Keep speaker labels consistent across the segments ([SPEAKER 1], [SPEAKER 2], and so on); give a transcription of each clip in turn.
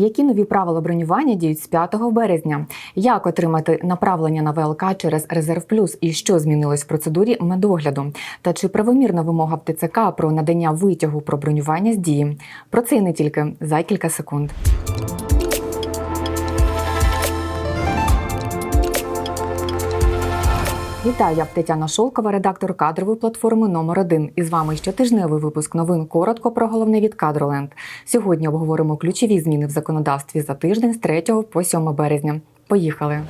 [SPEAKER 1] Які нові правила бронювання діють з 5 березня? Як отримати направлення на ВЛК через Резерв Плюс і що змінилось в процедурі медогляду? Та чи правомірна вимога в ТЦК про надання витягу про бронювання з дії? Про це і не тільки за кілька секунд. Вітаю, я Тетяна Шолкова, редактор кадрової платформи номер 1 І з вами щотижневий випуск новин коротко про головне від Кадроленд. Сьогодні обговоримо ключові зміни в законодавстві за тиждень з 3 по 7 березня. Поїхали.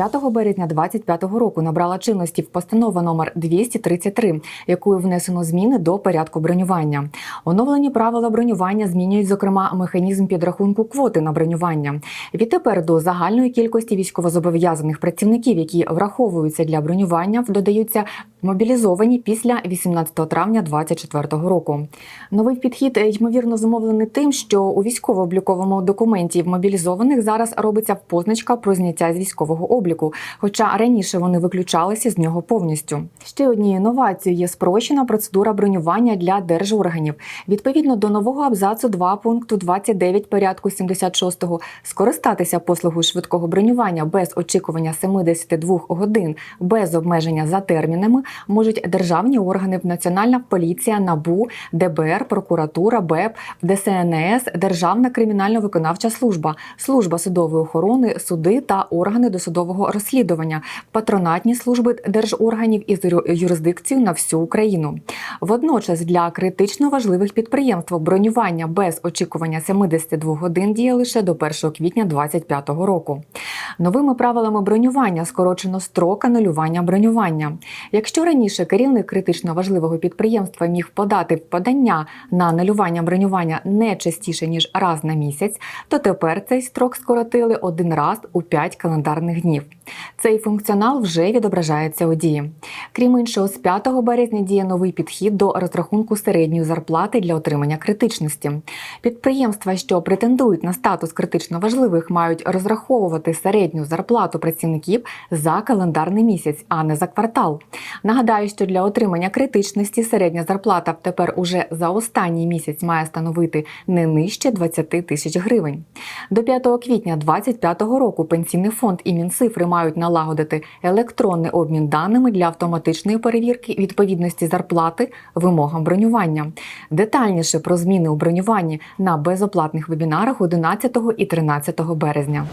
[SPEAKER 1] 5 березня 2025 року набрала чинності в постанова номер 233, якою внесено зміни до порядку бронювання. Оновлені правила бронювання змінюють, зокрема, механізм підрахунку квоти на бронювання. Відтепер до загальної кількості військовозобов'язаних працівників, які враховуються для бронювання, додаються мобілізовані після 18 травня 2024 року. Новий підхід ймовірно зумовлений тим, що у військово-обліковому документі мобілізованих зараз робиться позначка про зняття з військового обліку, хоча раніше вони виключалися з нього повністю. Ще однією новацією є спрощена процедура бронювання для держорганів. Відповідно до нового абзацу 2 пункту 29 порядку 76 скористатися послугою швидкого бронювання без очікування 72 годин без обмеження за термінами можуть державні органи Національна поліція, НАБУ, ДБР, прокуратура, БЕП, ДСНС, Державна кримінально-виконавча служба, служба судової охорони, суди та органи досудового розслідування, патронатні служби держорганів із юрисдикцією на всю Україну. Водночас для критично важливих підприємств бронювання без очікування 72 годин діє лише до 1 квітня 2025 року. Новими правилами бронювання скорочено строк анулювання бронювання. Якщо раніше керівник критично важливого підприємства міг подати подання на анулювання бронювання не частіше ніж раз на місяць, то тепер цей строк скоротили один раз у 5 календарних днів. Цей функціонал вже відображається у дії. Крім іншого, з 5 березня діє новий підхід до розрахунку середньої зарплати для отримання критичності. Підприємства, що претендують на статус критично важливих, мають розраховувати середню зарплату працівників за календарний місяць, а не за квартал. Нагадаю, що для отримання критичності середня зарплата тепер уже за останній місяць має становити не нижче 20 тисяч гривень. До 5 квітня 2025 року пенсійний фонд і Мінцифри мають налагодити електронний обмін даними для автоматичної перевірки відповідності зарплати вимогам бронювання. Детальніше про зміни у бронюванні на безоплатних вебінарах 11 і 13 березня.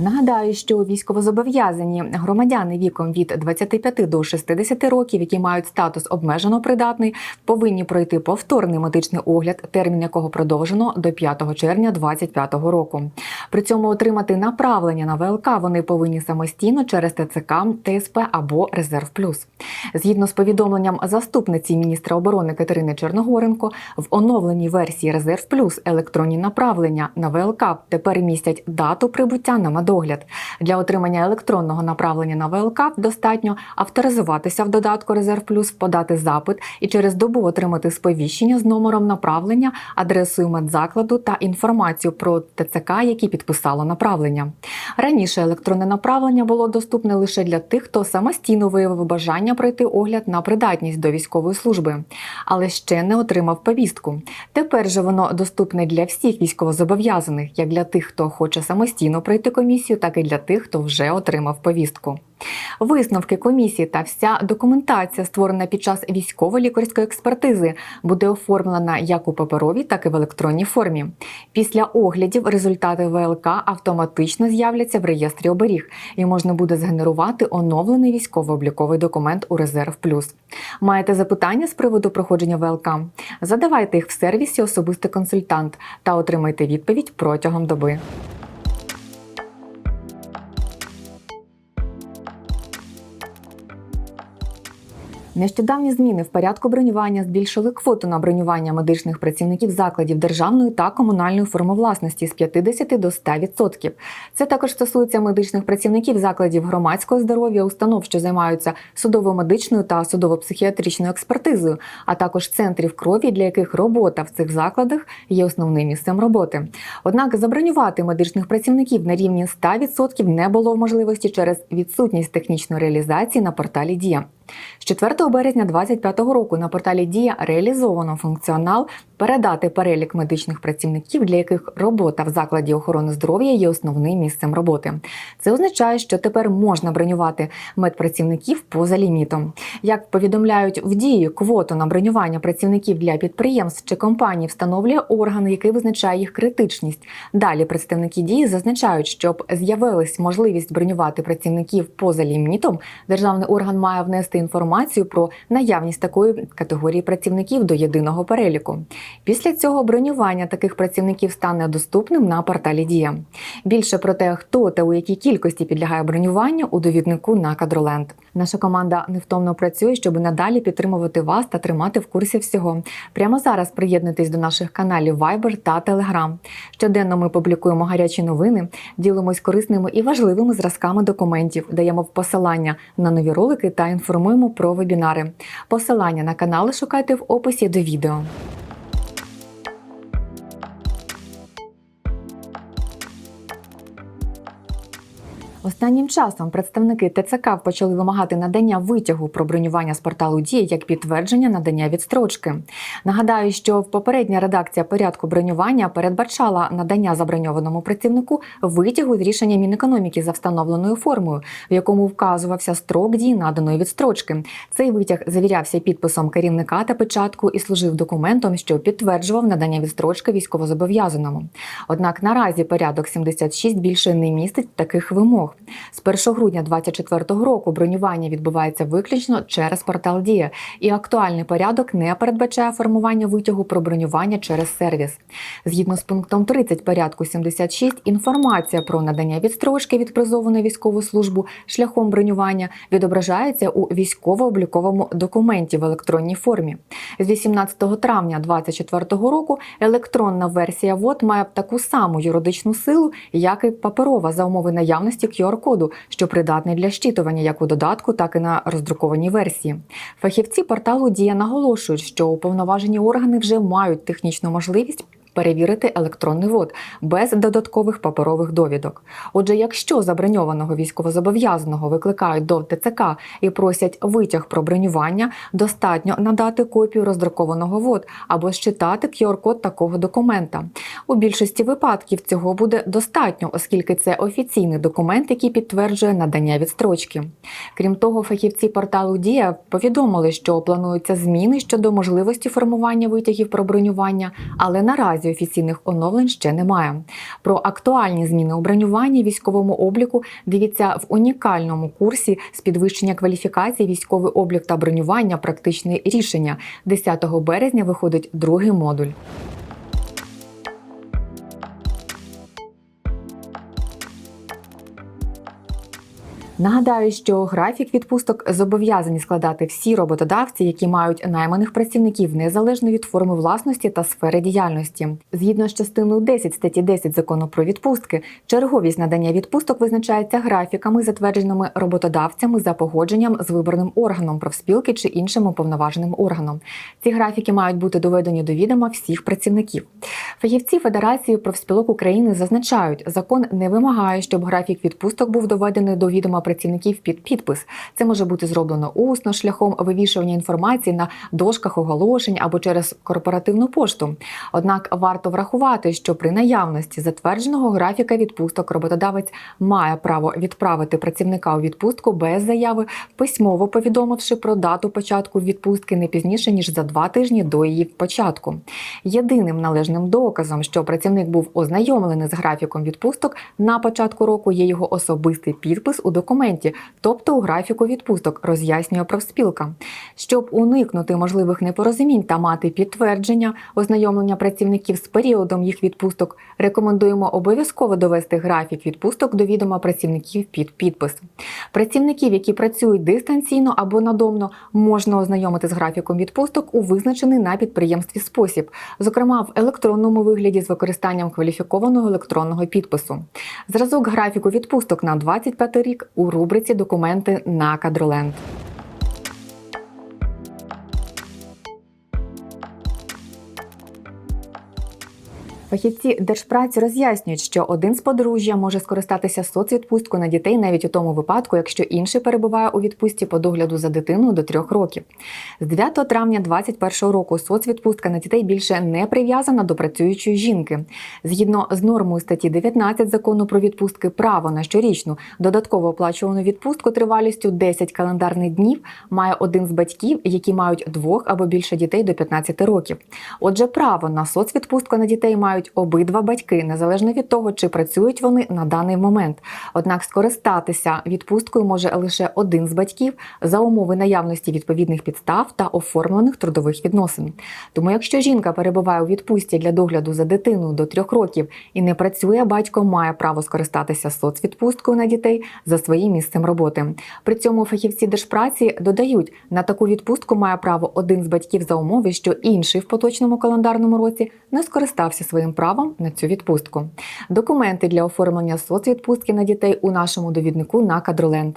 [SPEAKER 1] Нагадаю, що військовозобов'язані громадяни віком від 25 до 60 років, які мають статус обмежено придатний, повинні пройти повторний медичний огляд, термін якого продовжено до 5 червня 2025 року. При цьому отримати направлення на ВЛК вони повинні самостійно через ТЦК, ТСП або Резерв Плюс. Згідно з повідомленням заступниці міністра оборони Катерини Черногоренко, в оновленій версії Резерв Плюс електронні направлення на ВЛК тепер містять дату прибуття на медогляд догляд. Для отримання електронного направлення на ВЛК достатньо авторизуватися в додатку Резерв Плюс, подати запит і через добу отримати сповіщення з номером направлення, адресою медзакладу та інформацію про ТЦК, які підписало направлення. Раніше електронне направлення було доступне лише для тих, хто самостійно виявив бажання пройти огляд на придатність до військової служби, але ще не отримав повістку. Тепер же воно доступне для всіх військовозобов'язаних, як для тих, хто хоче самостійно пройти комісію комісію, так і для тих, хто вже отримав повістку. Висновки комісії та вся документація, створена під час військово-лікарської експертизи, буде оформлена як у паперовій, так і в електронній формі. Після оглядів результати ВЛК автоматично з'являться в реєстрі оберіг і можна буде згенерувати оновлений військово-обліковий документ у Резерв Плюс. Маєте запитання з приводу проходження ВЛК? Задавайте їх в сервісі Особистий консультант та отримайте відповідь протягом доби. Нещодавні зміни в порядку бронювання збільшили квоту на бронювання медичних працівників закладів державної та комунальної форми власності з 50 до 100%. Це також стосується медичних працівників закладів громадського здоров'я, установ, що займаються судово-медичною та судово-психіатричною експертизою, а також центрів крові, для яких робота в цих закладах є основним місцем роботи. Однак забронювати медичних працівників на рівні 100% не було можливості через відсутність технічної реалізації на порталі Дія. З 4 березня 2025 року на порталі Дія реалізовано функціонал передати перелік медичних працівників, для яких робота в закладі охорони здоров'я є основним місцем роботи. Це означає, що тепер можна бронювати медпрацівників поза лімітом. Як повідомляють в дії, квоту на бронювання працівників для підприємств чи компаній встановлює орган, який визначає їх критичність. Далі представники дії зазначають, щоб з'явилась можливість бронювати працівників поза лімітом, державний орган має внести інформацію про наявність такої категорії працівників до єдиного переліку. Після цього бронювання таких працівників стане доступним на порталі Дія. Більше про те, хто та у якій кількості підлягає бронюванню у довіднику на Кадроленд. Наша команда невтомно працює, щоб надалі підтримувати вас та тримати в курсі всього. Прямо зараз приєднуйтесь до наших каналів Viber та Telegram. Щоденно ми публікуємо гарячі новини, ділимось корисними і важливими зразками документів, даємо посилання на нові ролики та інформуємо про вебінари. Посилання на канали шукайте в описі до відео. Останнім часом представники ТЦК почали вимагати надання витягу про бронювання з порталу Дія як підтвердження надання відстрочки. Нагадаю, що попередня редакція порядку бронювання передбачала надання заброньованому працівнику витягу з рішення Мінекономіки за встановленою формою, в якому вказувався строк дії наданої відстрочки. Цей витяг завірявся підписом керівника та печатку і служив документом, що підтверджував надання відстрочки військовозобов'язаному. Однак наразі порядок 76 більше не містить таких вимог. З 1 грудня 2024 року бронювання відбувається виключно через портал Дія, і актуальний порядок не передбачає формування витягу про бронювання через сервіс. Згідно з пунктом 30 порядку 76, інформація про надання відстрочки від призову на військову службу шляхом бронювання відображається у військово-обліковому документі в електронній формі. З 18 травня 2024 року електронна версія ВОД має таку саму юридичну силу, як і паперова за умови наявності QR-коду, що придатний для щитування як у додатку, так і на роздрукованій версії. Фахівці порталу Дія наголошують, що уповноважені органи вже мають технічну можливість. Перевірити електронний вод без додаткових паперових довідок. Отже, якщо заброньованого військовозобов'язаного викликають до ТЦК і просять витяг про бронювання, достатньо надати копію роздрукованого вод або считати QR-код такого документа. У більшості випадків цього буде достатньо, оскільки це офіційний документ, який підтверджує надання відстрочки. Крім того, фахівці порталу Дія повідомили, що плануються зміни щодо можливості формування витягів про бронювання, але наразі офіційних оновлень ще немає. Про актуальні зміни у бронюванні військовому обліку дивіться в унікальному курсі з підвищення кваліфікації військовий облік та бронювання практичне рішення. 10 березня виходить другий модуль. Нагадаю, що графік відпусток зобов'язані складати всі роботодавці, які мають найманих працівників незалежно від форми власності та сфери діяльності. Згідно з частиною 10 статті 10 закону про відпустки, черговість надання відпусток визначається графіками, затвердженими роботодавцями за погодженням з виборним органом профспілки чи іншим уповноваженим органом. Ці графіки мають бути доведені до відома всіх працівників. Фахівці Федерації профспілок України зазначають, закон не вимагає, щоб графік відпусток був доведений до відома працівників під підпис. Це може бути зроблено усно шляхом вивішування інформації на дошках оголошень або через корпоративну пошту. Однак варто врахувати, що при наявності затвердженого графіка відпусток роботодавець має право відправити працівника у відпустку без заяви, письмово повідомивши про дату початку відпустки не пізніше ніж за два тижні до її початку. Єдиним належним доказом, що працівник був ознайомлений з графіком відпусток на початку року, є його особистий підпис у документі тобто у графіку відпусток, роз'яснює профспілка. Щоб уникнути можливих непорозумінь та мати підтвердження ознайомлення працівників з періодом їх відпусток, рекомендуємо обов'язково довести графік відпусток до відома працівників під підпис. Працівників, які працюють дистанційно або надомно, можна ознайомити з графіком відпусток у визначений на підприємстві спосіб, зокрема в електронному вигляді з використанням кваліфікованого електронного підпису. Зразок графіку відпусток на 25 рік у рубриці Документи на кадроленд. Фахівці держпраці роз'яснюють, що один з подружжя може скористатися соцвідпусткою на дітей навіть у тому випадку, якщо інший перебуває у відпустці по догляду за дитиною до трьох років. З 9 травня 2021 року соцвідпустка на дітей більше не прив'язана до працюючої жінки. Згідно з нормою статті 19 закону про відпустки, право на щорічну додатково оплачувану відпустку тривалістю 10 календарних днів має один з батьків, які мають двох або більше дітей до 15 років. Отже, право на соцвідпустку на дітей мають обидва батьки, незалежно від того, чи працюють вони на даний момент. Однак скористатися відпусткою може лише один з батьків за умови наявності відповідних підстав та оформлених трудових відносин. Тому, якщо жінка перебуває у відпустці для догляду за дитиною до трьох років і не працює, батько має право скористатися соцвідпусткою на дітей за своїм місцем роботи. При цьому фахівці держпраці додають, на таку відпустку має право один з батьків за умови, що інший в поточному календарному році не скористався своїм правом на цю відпустку. Документи для оформлення соцвідпустки на дітей у нашому довіднику на кадроленд.